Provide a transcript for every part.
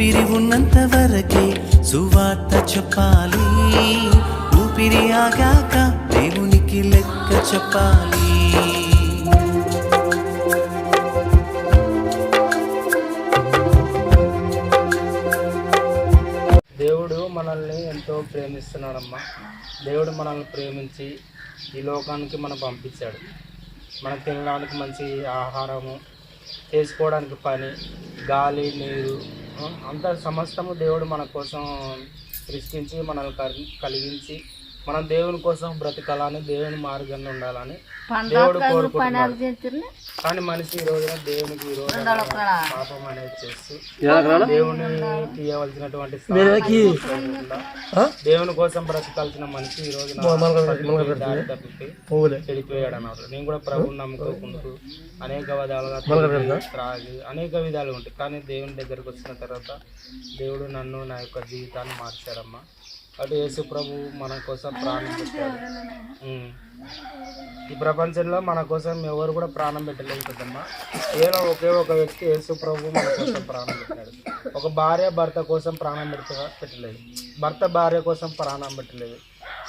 ఊపిరి ఉన్నంత వరకే సువార్త చెప్పాలి. ఊపిరి ఆగాక దేవునికి లెక్క చెప్పాలి. దేవుడు మనల్ని ఎంతో ప్రేమిస్తున్నాడమ్మా. దేవుడు మనల్ని ప్రేమించి ఈ లోకానికి మనం పంపించాడు. మనకు తినడానికి మంచి ఆహారము చేసుకోవడానికి పని గాలి నీరు అంత సమస్తము దేవుడు మన కోసం సృష్టించి మనల్ని కలి- కలిగించి మనం దేవుని కోసం బ్రతకాలని దేవుని మార్గంలో ఉండాలని దేవుడు కోరుకుంటున్నాడు. కానీ మనిషి ఈ రోజున దేవునికి ఈ రోజున పాపం అనేది చేస్తూ దేవునికి ఇవ్వవలసినటువంటి స్థానాన్ని తీసుకోకుండా దేవుని కోసం బ్రతకాల్సిన మనిషి ఈ రోజున దారి తప్పితే చెడిపోయాడు అన్నారు నేను కూడా ప్రభుని నమ్ముకోకుంటూ అనేక విధాలుగా తిరిగి, త్రాగి అనేక విధాలు ఉంటాయి. కానీ దేవుని దగ్గరకు వచ్చిన తర్వాత దేవుడు నన్ను నా యొక్క జీవితాన్ని మార్చాడమ్మా అటు యేసు ప్రభు మన కోసం ప్రాణం పెట్టాడు. ఈ ప్రపంచంలో మన కోసం ఎవరు కూడా ప్రాణం పెట్టలేదు కదమ్మా. ఏదో ఒకే ఒక వ్యక్తి యేసు ప్రభు మన కోసం ప్రాణం పెట్టాడు. ఒక భార్య భర్త కోసం ప్రాణం పెడతా పెట్టలేదు. భర్త భార్య కోసం ప్రాణం పెట్టలేదు.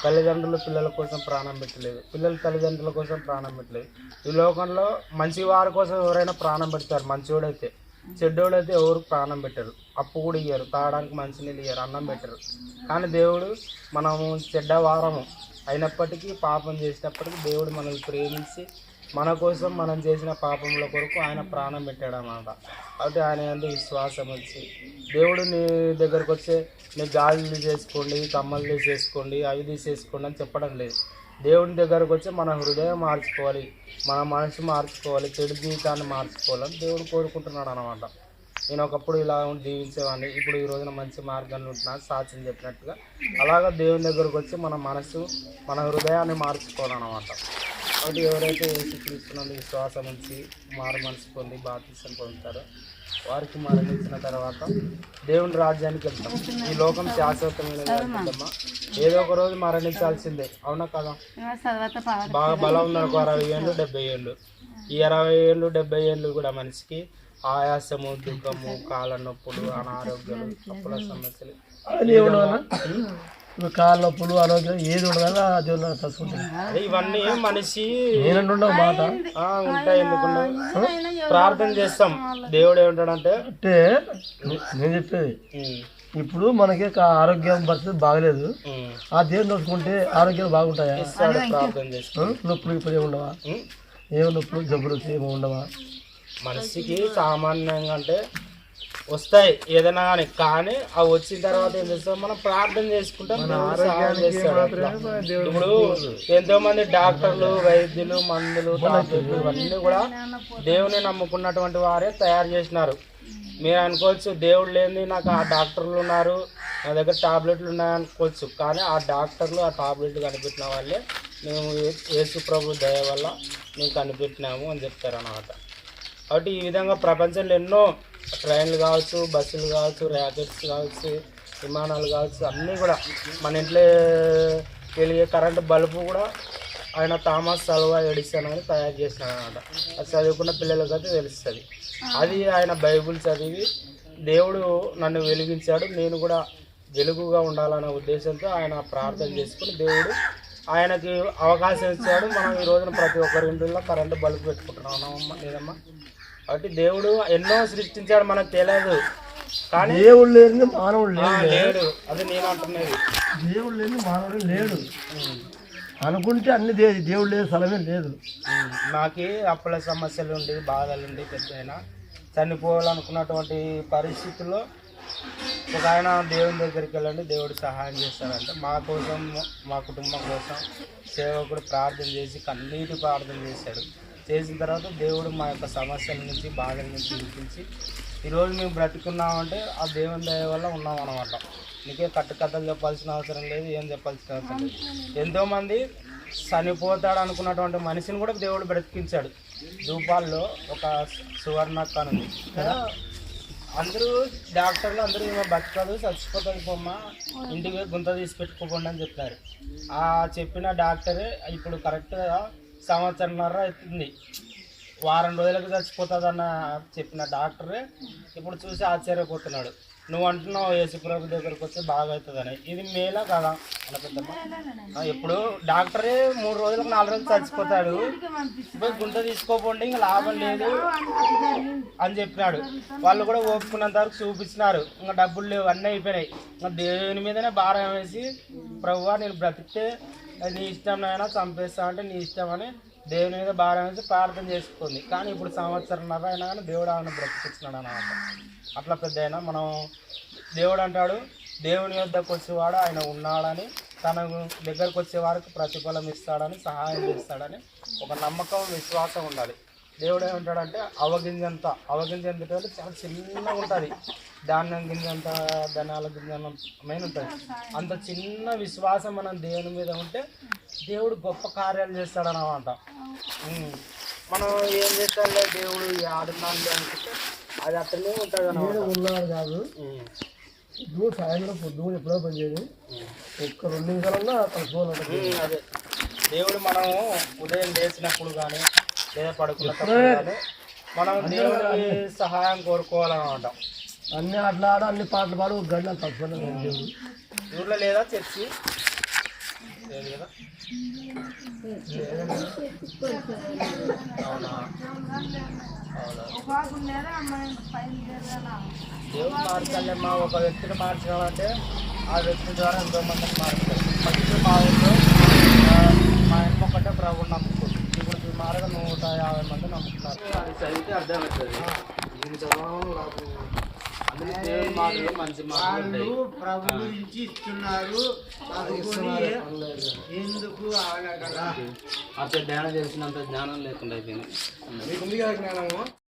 తల్లిదండ్రులు పిల్లల కోసం ప్రాణం పెట్టలేదు. పిల్లలు తల్లిదండ్రుల కోసం ప్రాణం పెట్టలేదు. ఈ లోకంలో మంచి వారి కోసం ఎవరైనా ప్రాణం పెడతారు మంచివాడైతే చెడ్డోడైతే ఎవరు ప్రాణం పెట్టరు. అప్పు కూడా ఇయ్యరు. తాగడానికి మంచినీళ్ళు ఇయ్యరు అన్నం పెట్టరు. కానీ దేవుడు మనము చెడ్డ వారము అయినప్పటికీ పాపం చేసినప్పటికీ దేవుడు మనల్ని ప్రేమించి మన కోసం మనం చేసిన పాపముల కొరకు ఆయన ప్రాణం పెట్టాడు అన్నమాట కాబట్టి ఆయన ఎందు విశ్వాసం వచ్చి దేవుడు నీ దగ్గరకు వచ్చే నీ గాలి తీసేసుకోండి కమ్మలు తీసేసుకోండి అవి తీసేసుకోండి అని చెప్పడం లేదు. దేవుని దగ్గరకు వచ్చి మన హృదయం మార్చుకోవాలి మన మనసు మార్చుకోవాలి చెడు జీవితాన్ని మార్చుకోవాలని దేవుడు కోరుకుంటున్నాడు అనమాట నేను ఒకప్పుడు ఇలా జీవించేవాడిని. ఇప్పుడు ఈ రోజున మంచి మార్గాన్ని ఉంటున్నా సాక్ష్యం చెప్పినట్టుగా. అలాగా దేవుని దగ్గరకు వచ్చి మన మనసు మన హృదయాన్ని మార్చుకోవాలన్నమాట. కాబట్టి ఎవరైతే యేసుక్రీస్తునందు విశ్వాసం ఉంచి మారు మనసు పొంది బాప్తిసం పొందుతారో వారికి మరణించిన తర్వాత దేవుని రాజ్యానికి వెళ్తాం. ఈ లోకం శాశ్వతమైనది అనుకుంటామా ఏదో ఒక రోజు మరణించాల్సిందే. అవునా కదా? బాగా బలం ఉంది అనుకో అరవై ఏళ్ళు డెబ్బై ఏళ్ళు. ఈ అరవై ఏళ్ళు డెబ్బై ఏళ్ళు కూడా మనిషికి ఆయాసము దుఃఖము కాళ్ళ నొప్పులు అనారోగ్యాలు అప్పుల సమస్యలు. కాళ్ళ నొప్పులు అనారోగ్యం ఏది ఉండదా తలుచుకుంటాను అదే ఇవన్నీ మనిషి నేనంటుండవు మాట. ఉంటాయి ఎందుకుండా? ప్రార్థన చేస్తాం. దేవుడు ఏమంటాడంటే? అంటే నేను చెప్పేది. ఇప్పుడు మనకి ఆరోగ్యం పరిస్థితి బాగలేదు. ఆ దేవుని నడుచుకుంటే ఆరోగ్యాలు బాగుంటాయా? నొప్పులు ఇప్పుడు ఏమి ఉండవా? ఉమ్, ఏమో నొప్పులు జబ్బులు ఏమి ఉండవా? మనిషికి సామాన్యంగా అంటే వస్తాయి ఏదైనా కానీ. కానీ అవి వచ్చిన తర్వాత ఏం చేస్తాం? మనం ప్రార్థన చేసుకుంటాం. ఇప్పుడు ఎంతో మంది డాక్టర్లు వైద్యులు మందులు టాబ్లెట్లు ఇవన్నీ కూడా దేవుని నమ్ముకున్నటువంటి వారే తయారు చేసినారు. మీరు అనుకోవచ్చు దేవుడు లేని నాకు ఆ డాక్టర్లు ఉన్నారు నా దగ్గర టాబ్లెట్లు ఉన్నాయి అనుకోవచ్చు. కానీ ఆ డాక్టర్లు ఆ టాబ్లెట్లు కనిపెట్టిన వాళ్ళే మేము యేసు ప్రభు దయ వల్ల మేము కనిపెట్టినాము అని చెప్తారు అన్నమాట కాబట్టి ఈ విధంగా ప్రపంచంలో ఎన్నో ట్రైన్లు కావచ్చు బస్సులు కావచ్చు ర్యాకెట్స్ కావచ్చు విమానాలు కావచ్చు అన్నీ కూడా మన ఇంట్లో వెలిగే కరెంటు బల్బు కూడా ఆయన థామస్ సల్వా ఎడిసన్ అని తయారు చేసినాడు అనమాట అది చదువుకున్న పిల్లలకి అయితే తెలుస్తుంది. అది ఆయన బైబుల్ చదివి దేవుడు నన్ను వెలిగించాడు నేను కూడా వెలుగుగా ఉండాలనే ఉద్దేశంతో ఆయన ప్రార్థన చేసుకుని దేవుడు ఆయనకి అవకాశం ఇచ్చాడు. మనం ఈ రోజున ప్రతి ఒక్కరి ఇంట్లో కరెంటు బల్బు పెట్టుకుంటున్నాం లేదమ్మా? కాబట్టి దేవుడు ఎన్నో సృష్టించాడు మనకు తెలియదు. కానీ దేవుడు లేని మానవుడు లేడు. అది నేను అంటున్నది. దేవుడు లేని మానవుడు లేడు. అనుకుంటే అన్ని దే దేవుడు లేదు స్థలమే లేదు. నాకి అప్పుల సమస్యలు ఉండి బాధలు ఉండి పెద్ద అయినా. చనిపోవాలనుకున్నటువంటి పరిస్థితుల్లో ఒక ఆయన దేవుని దగ్గరికి వెళ్ళండి దేవుడు సహాయం చేస్తాడంటే. మా కోసం మా కుటుంబం కోసం సేవకుడు ప్రార్థన చేసి కన్నీటి ప్రార్థన చేశాడు. చేసిన తర్వాత దేవుడు మా యొక్క సమస్యల నుంచి బాధల నుంచి విడిపించి ఈరోజు మేము బ్రతికున్నామంటే ఆ దేవుని దయ వల్ల ఉన్నాం అనమాట నీకే కట్టుకథలు చెప్పాల్సిన అవసరం లేదు ఏం చెప్పాల్సిన అవసరం లేదు. ఎంతోమంది చనిపోతాడు అనుకున్నటువంటి మనిషిని కూడా దేవుడు బ్రతికించాడు. ధూపాల్లో ఒక సువర్ణక్క అని ఉంది కదా. అందరూ డాక్టర్లు అందరూ ఏమో బతకదు చచ్చిపోతుంది బొమ్మ ఇంటికి గుంత తీసి పెట్టుకోకుండా అని చెప్పారు. ఆ చెప్పిన డాక్టరే ఇప్పుడు కరెక్ట్గా సంవత్సరంన్నర అవుతుంది. వారం రోజులకు చచ్చిపోతుందన్న చెప్పిన డాక్టరే ఇప్పుడు చూసి ఆశ్చర్యపోతున్నాడు. నువ్వు అంటున్నావు యేసుప్రభు దగ్గరకు వస్తే బాగా అవుతుందని ఇది మేలా కదా? అన్న పెద్దమ్మ. ఇప్పుడు డాక్టరే మూడు రోజులకు నాలుగు రోజులు చచ్చిపోతాడు పోయి గుంట తీసుకోపోండి ఇంకా లాభం లేదు అని చెప్పినాడు. వాళ్ళు కూడా ఒప్పుకున్నంత వరకు చూపించినారు ఇంకా డబ్బులు లేవు అన్నీ అయిపోయినాయి. ఇంకా దేవుని మీదనే భారం వేసి ప్రభు నేను బ్రతికితే నీ ఇష్టం నాయనా చంపేస్తా అంటే నీ ఇష్టం అని దేవుని మీద భారం నుంచి ప్రార్థన చేసుకుంది. కానీ ఇప్పుడు సంవత్సరంన్నర అయినా కానీ దేవుడు ఆమెను బ్రతికిస్తున్నాడు అనమాట అట్లా పెద్ద అయినా మనం దేవుడు అంటాడు దేవుని వద్దకు వచ్చేవాడు ఆయన ఉన్నాడని తన దగ్గరకు వచ్చే వారికి ప్రతిఫలం ఇస్తాడని సహాయం చేస్తాడని ఒక నమ్మకం విశ్వాసం ఉండాలి. దేవుడు ఏమంటాడంటే అవగింజంత. అవగింజ ఎంత అంటే చాలా చిన్నగా ఉంటుంది. ధాన్యం గింజంత ధనాల గింజంత మెయిన్ ఉంటుంది. అంత చిన్న విశ్వాసం మనం దేవుని మీద ఉంటే దేవుడు గొప్ప కార్యాలు చేస్తాడనమాట. మనం ఏం చేస్తాంలే దేవుడు ఆడున్నాను అనుకుంటే అది అట్లనే ఉంటుంది ఉన్నాడు కాదు. ఇప్పుడు సాయంత్రం పొద్దున్న ఎప్పుడో పని చేయదు ఒక్క రెండు నిమిషాలన్నా ఫోన్ ఉంటుంది అదే. దేవుడు మనం ఉదయం లేచినప్పుడు కానీ లేదా పడుకున్నప్పుడు కానీ మనం దేవుడికి సహాయం కోరుకోవాలన్నమాట. అన్ని ఆటలు ఆడ అన్ని పాటలు పాడు తప్పకుండా దేవుడు ఊర్లో లేదా చర్చి? లేదు కదా? అవునా అవునా దేవుడు మార్చాలమ్మా ఒక వ్యక్తిని మార్చాలంటే ఆ వ్యక్తి ద్వారా ఎంతో మందిని మార్చాలి. ఫస్ట్ మా ఊళ్ళో ఆ, మా ఇంట్లో ఒకటే ప్రభు నమ్ముకుంది ఇప్పుడు సుమారుగా నూట యాభై మంది నమ్ముతున్నారు. అది చదివితే అర్థమవుతుంది. ఉంటాయి. ప్రభు గురించి ఇస్తున్నారు. ఎందుకు అంత ధ్యానం చేసినంత జ్ఞానం లేకుండా అయిపోయింది. జ్ఞానము?